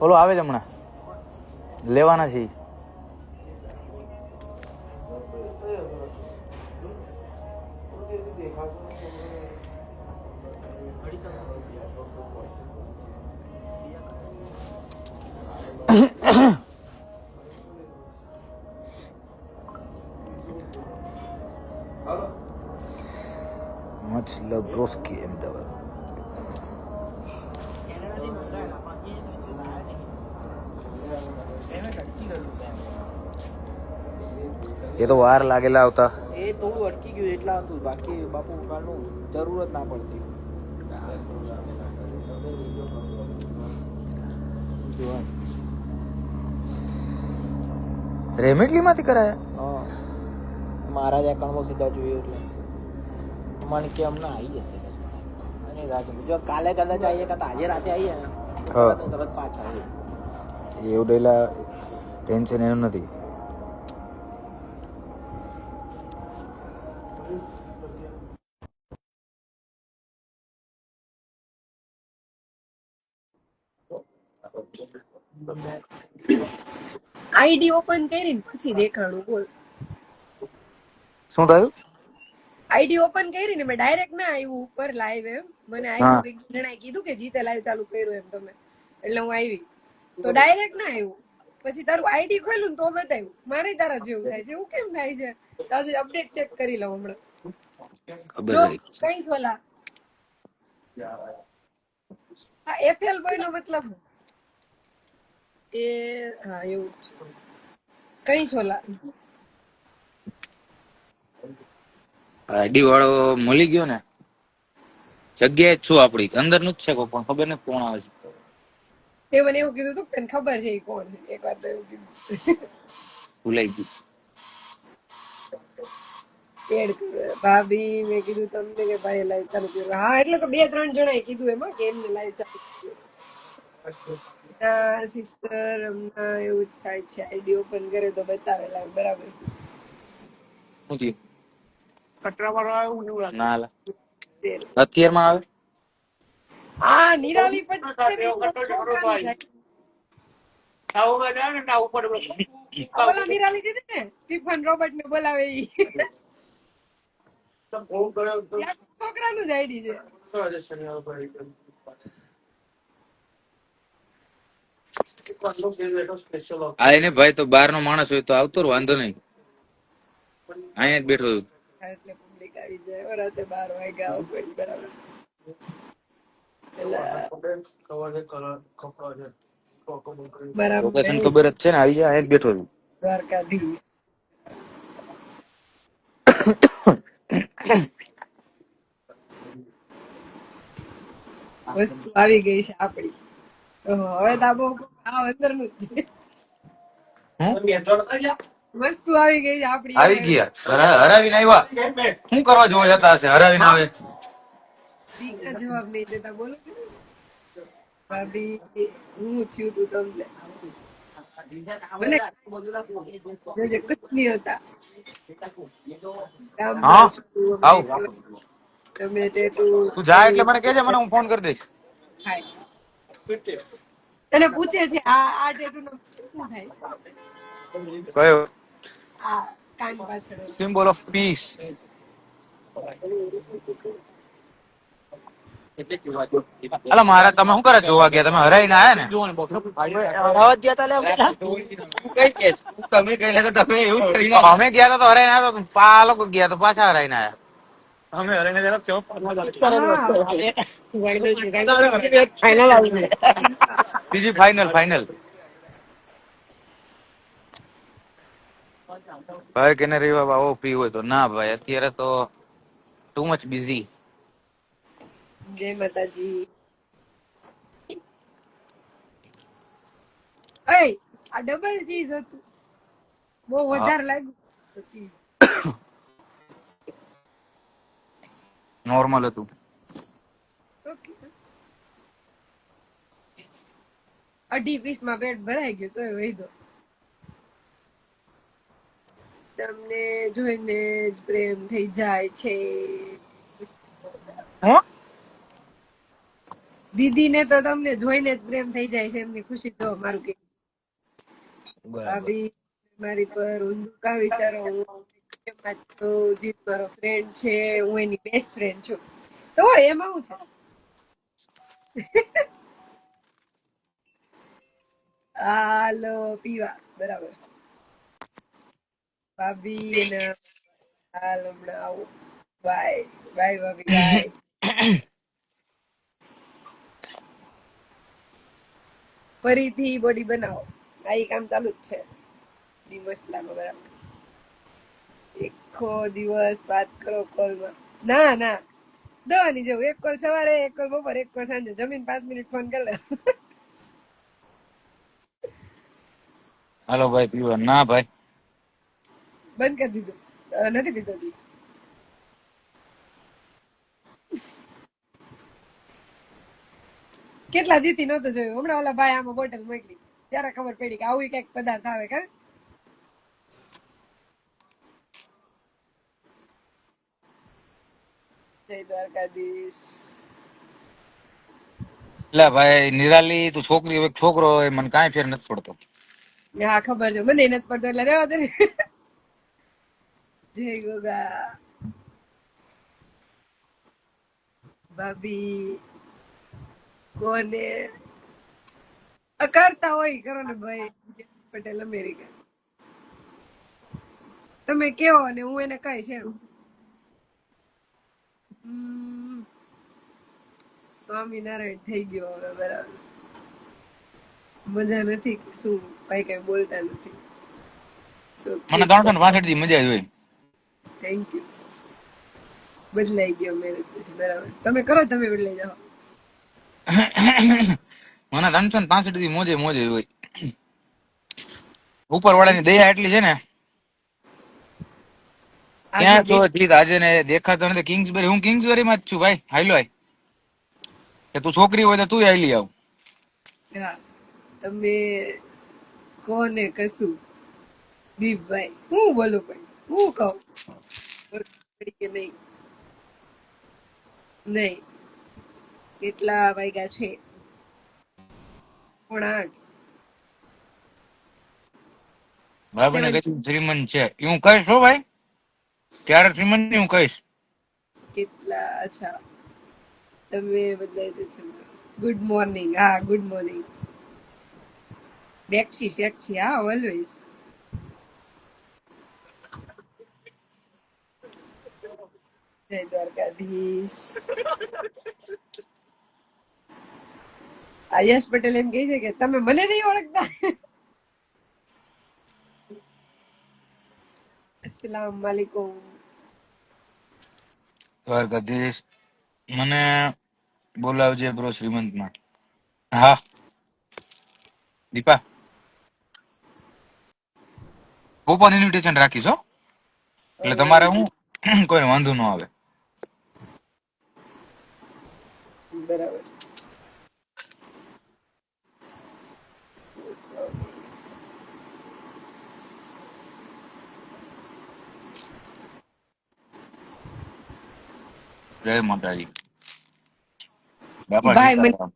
ઓલો આવે છે હમણાં. લેવાના છે એ તો વાર લાગેલા આવતા. એ થોડું અટકી ગયું એટલા હતું બાકી બાપુ કાલનું જરૂરત ના પડતી. જોવા. રેમેટલી માંથી કરાયા? હા. મારા જે કણમો સીધા જોયું એટલે. મને કે હમણાં આવી જશે. અને રાત જો કાલે કદાચ આવીએ કાં આજે રાતે આવીએ ને હા. તરત પાછા આવીએ એવું ડેલા ટેન્શન એનું નથી. આઈડી ઓપન કરીને પછી દેખાણું બોલ. શું થયું? આઈડી ઓપન કરીને મેં ડાયરેક્ટ ના આવ્યું ઉપર લાઈવ એમ. મને આઈડી આવ્યું કે કીધું કે જીતે લાઈવ ચાલુ કર્યું એમ તમે. એટલે હું આવી. તો ડાયરેક્ટ ના આવ્યું પછી તારું આઈડી ખોલ્યું ને તો બતાવ્યું. મારે તારા જેવું થાય છે. એવું કેમ થાય છે? તાજે આજે અપડેટ ચેક કરી લઉં હમણાં. જો કઈ ખોલા. હા એફએલ બોય નો મતલબ એ હા એવું જ કઈ છોલા આઈડી વાળો મળી ગયો ને? જગ્યાએ જ છું આપડી અંદરનું જ છે કોઈ પણ ખબર નથી કોણ આવે છે. તે મને એવું કીધું તું તને ખબર છે એ કોણ છે? એક વાર તો એવું કીધું. ભૂલાઈ ગયું. એડ ભાભી મેં કીધું તમને કે ભાઈ લાઈવ ચાલુ કર્યું. હા એટલે તો બે ત્રણ જણાએ કીધું એમાં કે એમને લાઈવ ચાલુ કર્યું. ના સિસ્ટર હમણાં એવું જ થાય છે આઈડી ઓપન કરે તો બતાવેલા બરાબર. જી લાગે? ના લા. અત્યારમાં આવે? હા નિરાલી પટેલ નિરાલી ને સ્ટીફન રોબર્ટ ને બોલાવે ઈ. છોકરાનું જ આઈડી છે. આ એને ભાઈ તો બાર નો માણસ હોય તો આવતો વાંધો નહીં. અહીંયા જ બેઠો છું. એટલે પબ્લિક આવી જાય. રાતે બાર વાગ્યા આવો કોઈ બરાબર. લોકેશન ખબર જ છે ને આવી જાય અહીંયા જ બેઠો છું. દ્વારકાધીશ. વસ્તુ આવી ગઈ છે આપડી હવે તો આ અંદરનું જ છે. વસ્તુ આવી ગઈ આપડી આવી ગયા. હરા- હરાવીને આવ્યા. શું કરવા જોવા જતા હશે? હરાવીને આવે. દીકરા જવાબ નહીં દેતા બોલો. ભાભી હું થયું તું તમને? મને નહીં હોતા. તમે તું જા એટલે મને કહેજે મને હું ફોન કરી દઈશ. થાય તને પૂછે છે આ આ ટેટુ નો શું થાય? કયો? આ કાન પાછળ. સિમ્બોલ ઓફ પીસ અલા મારા તમે શું કરે? જોવા ગયા? તમે હરાઈને આયા ને? અમે? ગયા તા તો હરાઈને આવ્યા તો પા લોકો ગયા તો પાછા હરાઈને આયા. ત્રીજી ફાઈનલ ફાઈનલ ભાઈ કેને રેવા આવો પી હોય તો. ના ભાઈ અત્યારે તો ટુ મચ બિઝી જય માતાજી. એય આ ડબલ ચીઝ હતું. બહુ વધારે લાગ્યું. ચીઝ નોર્મલ હતું. અઢી પીસમાં પેટ ભરાઈ ગયું તો વહી દો તમને જોઈને જ પ્રેમ થઈ જાય છે. દીદી ને તો તમને જોઈને જ પ્રેમ થઈ જાય છે એમની ખુશી તો મારું કે બરાબર. ભાભી મારી પર ઊંધું કા વિચારો. જીત મારો ફ્રેન્ડ છે, હું એની બેસ્ટ ફ્રેન્ડ છું. તો એમાં હું છે? હાલો, પીવા, બરાબર. ભાભી અને હાલ, હમણાં આવું. બાય બાય ભાભી બાય ફરીથી બોડી બનાવો. આ કામ ચાલુ જ છે. દિવસ લાગો બરાબર. આખો દિવસ વાત કરો કોલમાં. ના ના. દવાની જેવું. એક કોલ સવારે એક કોલ બપોર એક કોલ સાંજે. જમીન પાંચ મિનિટ ફોન કરે હાલો ભાઈ પીવા. ના ભાઈ. બંધ કરી દીધું. નથી પીતો કેટલા દીથી નતો જોયું? હમણાં ઓલા ભાઈ આમાં બોટલ મોકલી. ત્યારે ખબર પડી કે આવું કંઈક પદાર્થ આવે કા? જય દ્વારકાધીશ. એટલે ભાઈ નિરાલી તું છોકરી એક છોકરો હોય મને કાંઈ ફેર નથી પડતો. હા ખબર છે મને નથી પડતો એટલે રહેવા દે. જય ગોગા. ભાભી કોને? કરતા હોય કરો ને ભાઈ પટેલ અમેરિકા. તમે કેવો ને હું એને કહીશ એમ. હમ, સ્વામિનારાયણ થઈ ગયો હવે બરાબર. મજા નથી શું કઈ કઈ બોલતા નથી. મને ત્રણ ત્રણથી મજા હોય. થેન્ક યુ બદલાઈ ગયો મેરેજ પછી બરાબર. તમે કરો તમે બદલાઈ જાઓ. મને ત્રણસો ને પાસઠથી મોજે મોજે હોય. ઉપર વાળાની દયા એટલી છે ને. ક્યાં છો જીત? આજે ને દેખાતો નથી. કિંગ્સબરી હું કિંગ્સબરી માં જ છું ભાઈ. હાલો આય. કે તું છોકરી હોય તો તું હાલી આવ. તમે કોને કશું? દીપભાઈ હું બોલું પણ હું કહું? કે નહીં? નહીં. કેટલા વાગ્યા છે? પણ આઠ. ભાઈ કઈ શ્રીમંત છે. હું કહીશ ભાઈ? ક્યારે શ્રીમંતની હું કહીશ. કેટલા? અચ્છા. તમે બદલાઈ દે છે ગુડ મોર્નિંગ હા ગુડ મોર્નિંગ ડેક્ષી શેક્ષી હા ઓલવેઝ જય દ્વારકાધીશ. આયશ પટેલ એમ કહે છે કે, તમે મને નહીં ઓળખતા. વાલેકુમ દ્વારકાધીશ મને બોલાવજે બ્રો શ્રીમંતમાં હા. દીપા. ઓપન ઇન્વિટેશન રાખીશ હો. એટલે તમારે હું કોઈ વાંધો ન આવે. બરાબર. જય માતાજી. બાપા ભાઈ, મને- સીતારામ.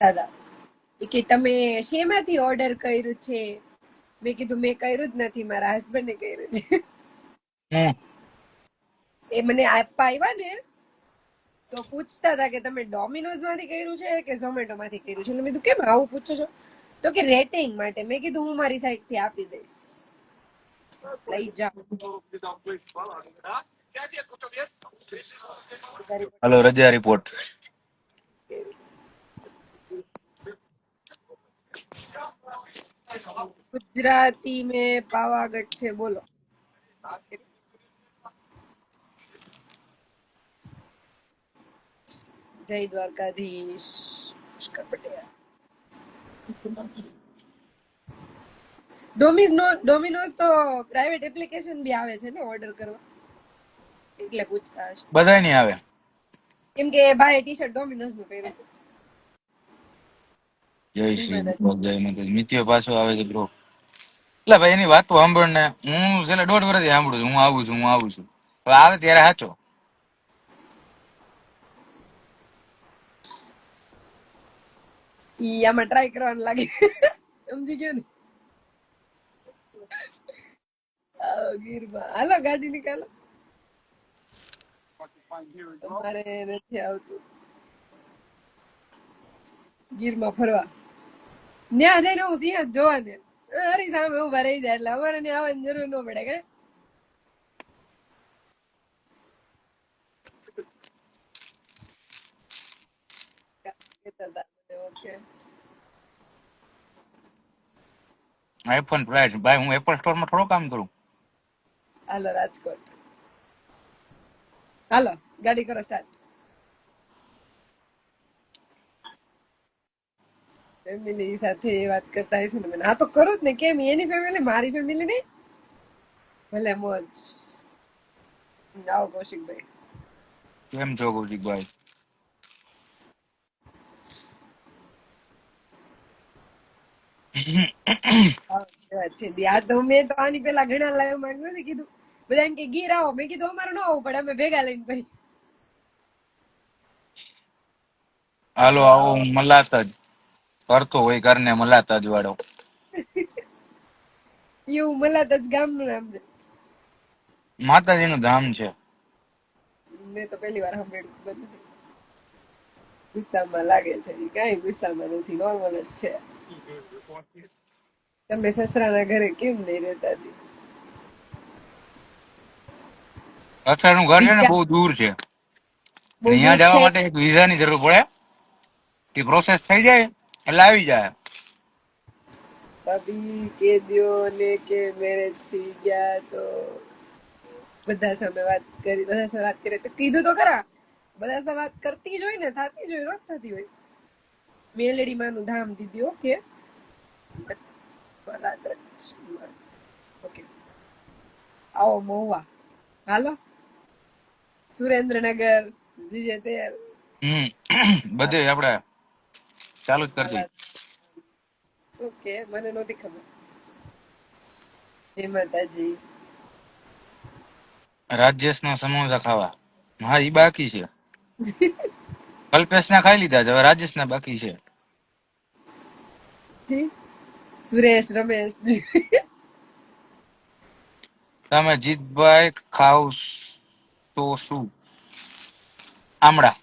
દાદા કે તમે શેમાંથી ઓર્ડર કર્યું છે? મેં કીધું મેં કર્યું જ નથી મારા હસબન્ડે કર્યું છે. એ મને આપવા આવ્યા ને તો પૂછતા હતા કે તમે ડોમિનોઝમાંથી કર્યું છે કે ઝોમેટો માંથી કર્યું છે? એટલે મેં કીધું કેમ આવું પૂછો છો? તો કે રેટિંગ માટે. મેં કીધું હું મારી સાઈડથી આપી દઈશ. લઈ જાઓ. તારી હલો રજા રિપોર્ટ ગુજરાતી મે પાવાગઢ છે, બોલો. જય દ્વારકાધીશ પુષ્કર પટેલ. ડોમિનોઝ તો પ્રાઇવેટ એપ્લિકેશન બી આવે છે ને ઓર્ડર કરવા? એટલે પૂછતા હશે બધાય નહીં આવે. કેમ કે ભાઈ ટી શર્ટ ડોમિનોઝનું પહેર્યું જય શ્રી જય માતાજી. મિત્યો પાછો આવે છે બ્રો એટલે ભાઈ એની વાત તો સાંભળ ને. હું છેલ્લે દોઢ વર્ષથી સાંભળું છું. હું આવું છું હું આવું છું. હવે આવે ત્યારે સાચો ઈ આમાં ટ્રાય કરવાનું લાગે. સમજી ગયો ને? ગીરમાં. હાલો ગાડી નીકાળો. તમારે નથી આવતું. ગીરમાં ફરવા. ન્યા જઈને હું સિંહ જોવા ને હરી સામે ઊભા રહી જાય એટલે અમારે ત્યાં આવવાની જરૂર ન પડે કે. IPhone price. ભાઈ હું એપલ સ્ટોરમાં થોડો કામ કરું. હાલો રાજકોટ. હાલો ગાડી કરો સ્ટાર્ટ ફેમિલી સાથે વાત કરતા હશું ને મને. હા તો કરો જ ને કેમ? એની ફેમિલી મારી ફેમિલી નહીં? ભલે મોજ. આવો કૌશિકભાઈ. કેમ છો કૌશિકભાઈ? છે. આ તો મેં તો આની પેલા ઘણા લાઈવમાં નથી કીધું. બધા એમ કે ગીર આવો. મેં કીધું અમારે ન આવવું પડે અમે ભેગા લઈને ભાઈ હાલો આવો મલાત જ કરતો હોય ઘરને મલાત જ વાળો. એવું મલાત જ ગામનું નામ છે. માતાજી નું ધામ છે. મેં તો પહેલી વાર સાંભળ્યું બધું. ગુસ્સામાં લાગે છે. કઈ કાંઈ ગુસ્સામાં નથી નોર્મલ જ છે. તમે સસરાના ઘરે કેમ નહીં રહેતા હતી અત્યારનું ઘર છે ને બહુ દૂર છે. અહીંયા જવા માટે એક વિઝા ની જરૂર પડે. એ પ્રોસેસ થઈ જાય એટલે આવી જાય. ભાભી કે દિયો ને કે મેરેજ થઈ ગયા તો બધા સામે વાત કરી બધા સામે વાત કરે તો કીધું તો ખરા. બધા સામે વાત કરતી જ હોય ને થતી જ હોય રોજ થતી હોય. મેલેડી માનું ધામ દીધી ઓકે ઓકે. આવો મહુવા હાલો. સુરેન્દ્રનગર જીજે તેર હમ. બધે આપણે ચાલુ જ કરજે ઓકે મને નહોતી ખબર. જય માતાજી. રાજેશ ના સમોસા ખાવા. હા ઈ બાકી છે. કલ્પેશ ના ખાઈ લીધા છે હવે રાજેશ ના બાકી છે. સુરેશ રમેશ. તમે જીતભાઈ ખાવ તો શું? આમળા.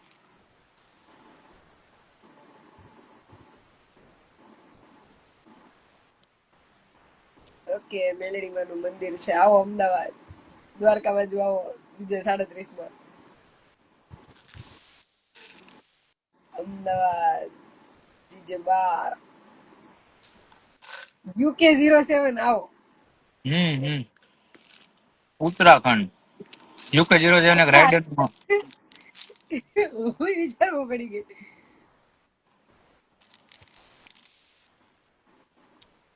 ઓકે મેલડીમાં નું મંદિર છે. આવો અમદાવાદ. દ્વારકા બાજુ આવો બીજે સાડત્રીસમાં અમદાવાદ. જીજે બાર. યુકે ઝીરો સેવન આવો. હમ હમ. ઉત્તરાખંડ. યુકે જીરો સેવન એક રાઇડર હું વિચારવું પડી ગઈ.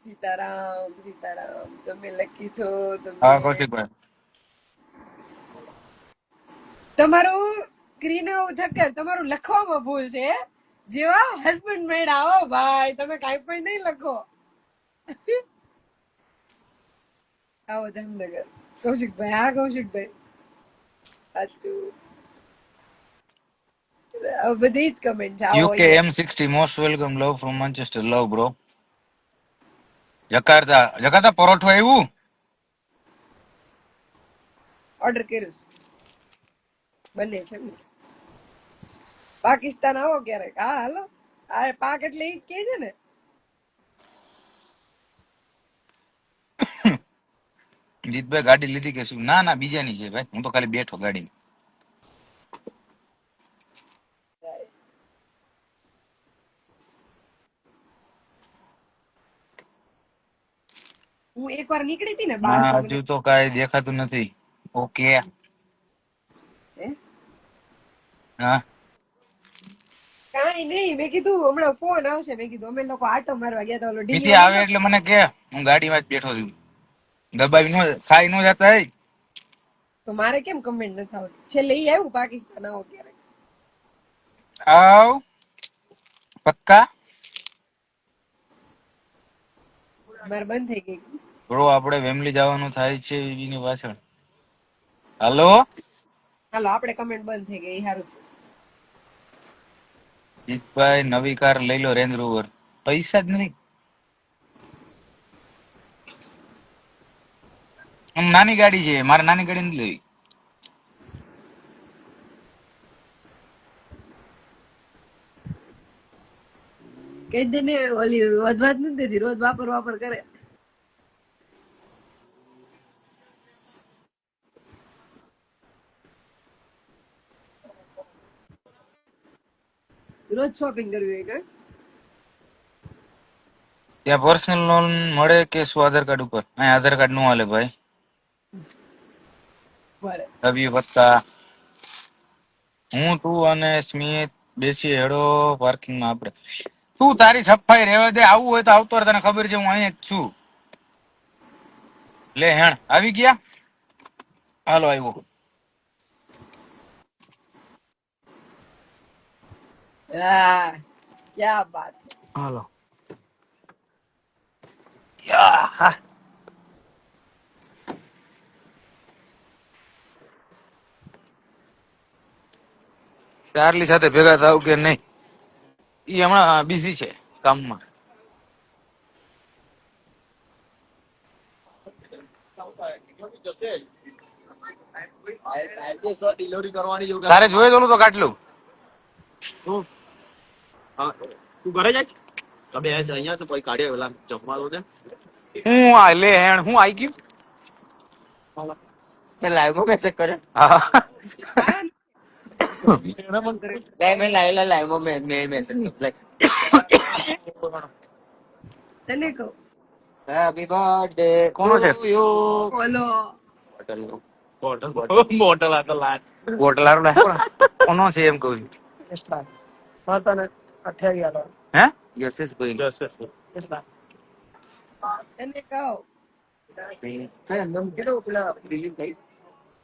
સીતારામ સીતારામ તમે લકી છો હા તમે કૌશિકભાઈ. તમારું ક્રીના ઠક્કર તમારું લખવામાં ભૂલ છે. જેવા હસબન્ડ મેડ આવો ભાઈ તમે કાઈ પણ નહીં લખો. આવો જામનગર. કૌશિકભાઈ હા કૌશિકભાઈ. સાચું બધી જ કમેન્ટ આવો UK M sixty most welcome love from Manchester love bro Jakarta Jakarta paratha આવ્યું ઓર્ડર કર્યું. બને છે. પાકિસ્તાન આવો ક્યારેક હા હાલો આ પાક એટલે એ જ કે છે ને જીતભાઈ ગાડી લીધી કે શું? ના ના બીજાની છે ભાઈ. હું તો ખાલી બેઠો ગાડી હું એકવાર નીકળી હતી ને બહાર હજુ તો કાઈ દેખાતું નથી. ઓકે. હા? કાઈ નહીં. મેં કીધું હમણાં ફોન આવશે. મેં કીધું અમે લોકો આટો મારવા ગયા હતા ઓલો આવે એટલે મને કે હું ગાડીમાં જ બેઠો છું. દબાવી નો ખાઈ નો જતા હે. તો મારે કેમ કમેન્ટ નથી આવતી? છેલ્લે ઈ આવ્યું પાકિસ્તાન આવો ક્યારે આવ. પક્કા? મારે બંધ થઈ ગઈ. બ્રો આપણે વેમલી જવાનું થાય છે એની પાછળ. હાલો? હાલો આપણે કમેન્ટ બંધ થઈ ગઈ. હારું જીતભાઈ નવી કાર લઈ લો રેન્જ રોવર પૈસા જ નથી આમ નાની ગાડી છે મારે નાની ગાડી નથી લેવી. કઈ દે ને ઓલી વધવા જ નથી દેતી રોજ વાપર વાપર કરે. રોજ શોપિંગ કરવી હોય કે? ત્યાં પર્સનલ લોન મળે કે શું આધાર કાર્ડ ઉપર? અહીં આધાર કાર્ડનું હાલે ભાઈ. રવિ વત્તા. હું તું અને સ્મિત બેસી હેડો પાર્કિંગમાં આપણે. તું તારી સફાઈ રહેવા દે આવું હોય તો આવતો રહે તને ખબર છે હું અહીં જ છું. લે હેણ આવી ગયા? હાલો આવ્યો. ક્યાં બાત હાલો. યા હા. ચાર્લી સાથે ભેગા થાવ કે નહીં એ હમણાં બિઝી છે કામમાં. ડિલિવરી કરવાની જો તારે જોઈએ તો ઓલું તો કાઢલું હા તું ઘરે જાય? તો બે અહીંયા તો પછી કાઢીએ પેલા જમવા દો હું આ લે હેણ હું આઈ ગયું? લાઈવમાં મેસેજ કર્યો. કોનો છે? એમ હે યશેશ ભાઈ યસ યસ તને કહું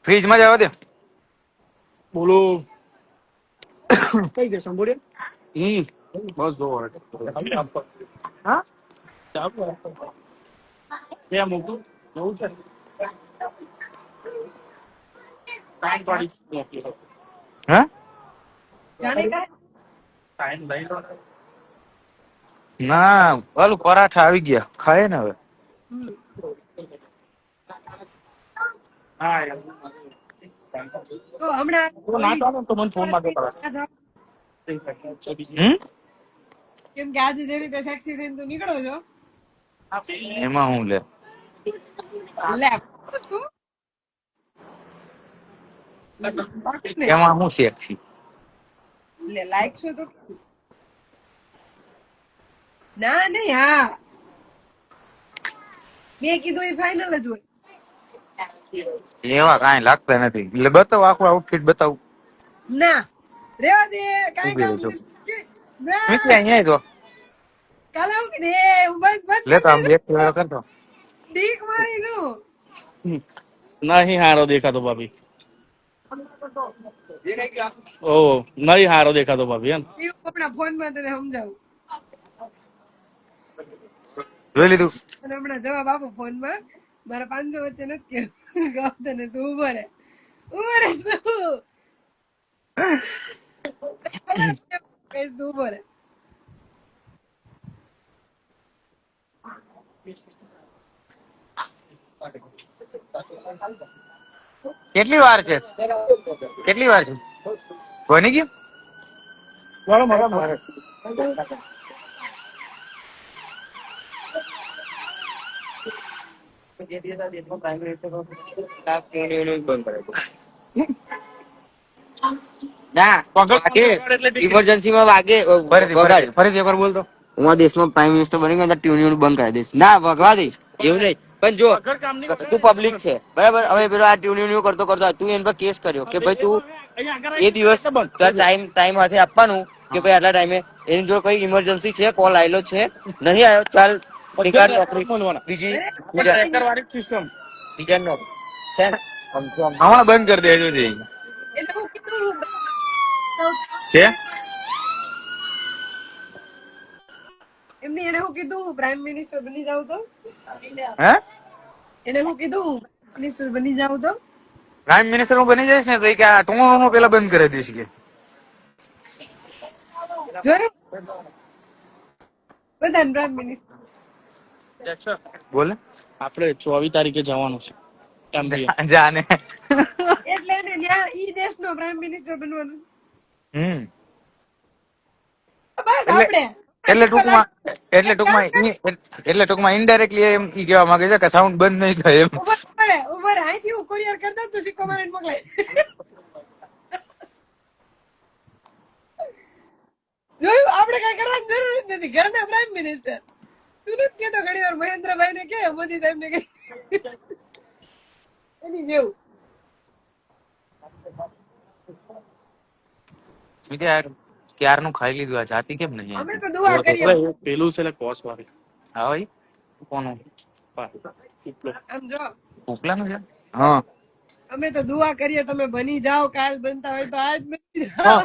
ફ્રીજમાં જવા દે બોલો કઈ ગયો સંભોળે હમ બસ જો હા ક્યાં મૂકું જવું છે ના ઓલું પરાઠા આવી ગયા ખાય ને હવે હા તો હમણાં તો ના ચાલો તો મને ફોન માંગો કરાશ કેમ કે આજે જેવી રીતે સેક્સી થઈને તું નીકળો છો? એમાં હું લે? લે એમાં હું સેક્સી લે લાઈક છો તો? ના નહીં હા. મેં કીધું એ ફાઇનલ જ હોય. એવા કઈ લાગતા નથી. એટલે બતાવ આખું આઉટફિટ બતાવ. ના. રેવા દે કાંઈ કામ. નથી. ના. અહીંયા તો કાલે કે દે હું બસ લે તો આમ એક કિલો કરતો ડીક મારી દઉં. નહીં હારો દેખાતો ભાભી. ઓ નહીં હારો દેખાતો ભાભી એમ. આપણા ફોનમાં તને સમજાવું. જોઈ લીધું? અને હમણાં જવાબ આપો ફોનમાં મારા પાંચસો વચ્ચે નથી કેવું. તને તું ઊભો રે ઊભો રે તું. તું ઊભો રે કેટલી વાર છે? કેટલી વાર છે? બની ગયું? વગાડ. ફરીથી હું દેશમાં પ્રાઇમ મિનિસ્ટર બની ગયો ટ્યુન યુન બંધ કરી દઈશ. ના દઈશ. એવું નહીં. પણ જો તું પબ્લિક છે. બરાબર? હવે પેલો આ ટ્યુન યુન કરતો કરતો તું એના પર કેસ કર્યો કે ભાઈ તું એ દિવસ ટાઈમ ટાઈમ હાથે આપવાનું કે ભાઈ આટલા ટાઈમે એની જો કઈ ઇમરજન્સી છે? કોલ આવેલો છે? નહીં આવ્યો ચાલ. બીજી સિસ્ટમ. હમણાં બંધ કરી દેજો છે એમને એને હું કીધું પ્રાઇમ મિનિસ્ટર બની જાઉં તો હે એને હું કીધું મિનિસ્ટર બની જાવ તો પ્રાઇમ મિનિસ્ટર હું બની જઈશ ને તો એ કે આ ટોણો પેલા બંધ કરી દઈશ કે બધા પ્રાઇમ મિનિસ્ટર બોલે. આપણે ચોવીસ તારીખે જવાનું છે. જાને. એટલે ને ત્યાં ઈ દેશનો પ્રાઇમ મિનિસ્ટર બનવાનું. હમ. બસ આપણે. એટલે ટૂંકમાં એટલે ટૂંકમાં એટલે ટૂંકમાં ઇનડાયરેક્ટલી એમ ઈ કહેવા માંગે છે કે સાઉન્ડ બંધ નહીં થાય એમ. ઊભા ઊભા રહે, અહીંથી હું કુરિયર કરતા તું સિક્કો મારીને મોકલાય. જોયું? આપણે કઈ કરવાની જરૂર જ નથી. ઘરના પ્રાઇમ મિનિસ્ટર તું નથી કેતો ઘણી વાર મહેન્દ્રભાઈ ને કે મોદી સાહેબ ને કે એની જેવું. મેં કે યાર ક્યારનું ખાઈ લીધું? આ જાતી કેમ નહીં અમે તો દુઆ કરીએ. પેલું છે કોસ વાળી હા ભાઈ કોનું? આમ જો. ઉપલાનું છે? હા. અમે તો દુઆ કરીએ તમે બની જાઓ કાલ બનતા હોય તો આજ બની જાઓ.